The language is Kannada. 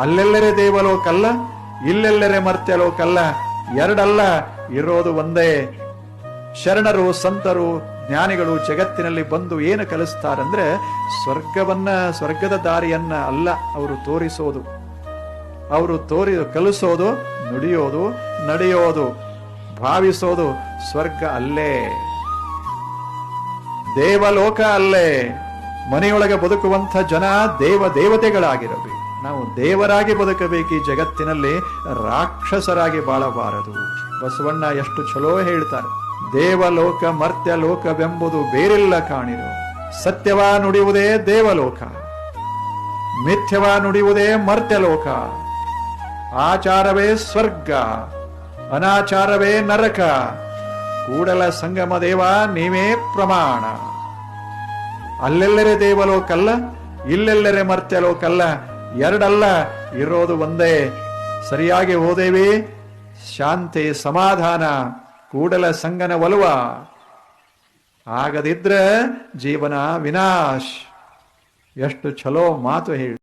ಅಲ್ಲೆಲ್ಲರೆ ದೇವಲೋಕಲ್ಲ ಇಲ್ಲೆಲ್ಲರೆ ಮರ್ತ್ಯಲೋಕಲ್ಲ ಎರಡಲ್ಲ ಇರೋದು ಒಂದೇ. ಶರಣರು, ಸಂತರು, ಜ್ಞಾನಿಗಳು ಜಗತ್ತಿನಲ್ಲಿ ಬಂದು ಏನು ಕಲಿಸ್ತಾರಂದ್ರೆ ಸ್ವರ್ಗವನ್ನ, ಸ್ವರ್ಗದ ದಾರಿಯನ್ನ ಅಲ್ಲ ಅವರು ತೋರಿಸೋದು. ಅವರು ತೋರಿ, ಕಲಿಸೋದು, ನುಡಿಯೋದು, ನಡೆಯೋದು, ಭಾವಿಸೋದು ಸ್ವರ್ಗ ಅಲ್ಲೇ. ದೇವಲೋಕ ಅಲ್ಲೇ. ಮನೆಯೊಳಗೆ ಬದುಕುವಂಥ ಜನ ದೇವ ದೇವತೆಗಳಾಗಿರಬೇಕು. ನಾವು ದೇವರಾಗಿ ಬದುಕಬೇಕು ಜಗತ್ತಿನಲ್ಲಿ, ರಾಕ್ಷಸರಾಗಿ ಬಾಳಬಾರದು. ಬಸವಣ್ಣ ಎಷ್ಟು ಚಲೋ ಹೇಳ್ತಾರೆ. ದೇವಲೋಕ ಮರ್ತ್ಯ ಲೋಕವೆಂಬುದು ಬೇರೆಲ್ಲ ಕಾಣಿರು. ಸತ್ಯವ ನುಡಿಯುವುದೇ ದೇವಲೋಕ. ಮಿಥ್ಯವ ನುಡಿಯುವುದೇ ಮರ್ತ್ಯಲೋಕ. ಆಚಾರವೇ ಸ್ವರ್ಗ. ಅನಾಚಾರವೇ ನರಕ. ಕೂಡಲ ಸಂಗಮ ದೇವ, ನೀವೇ ಪ್ರಮಾಣ. ಅಲ್ಲೆಲ್ಲರೆ ದೇವಲೋಕಲ್ಲ, ಇಲ್ಲೆಲ್ಲರೆ ಮರ್ತ್ಯಲೋಕಲ್ಲ ಎರಡಲ್ಲ, ಇರೋದು ಒಂದೇ. ಸರಿಯಾಗಿ ಓದೇವಿ? ಶಾಂತಿ ಸಮಾಧಾನ, ಕೂಡಲ ಸಂಗನ ಒಲುವ. ಆಗದಿದ್ರೆ ಜೀವನ ವಿನಾಶ್. ಎಷ್ಟು ಚಲೋ ಮಾತು ಹೇಳಿ.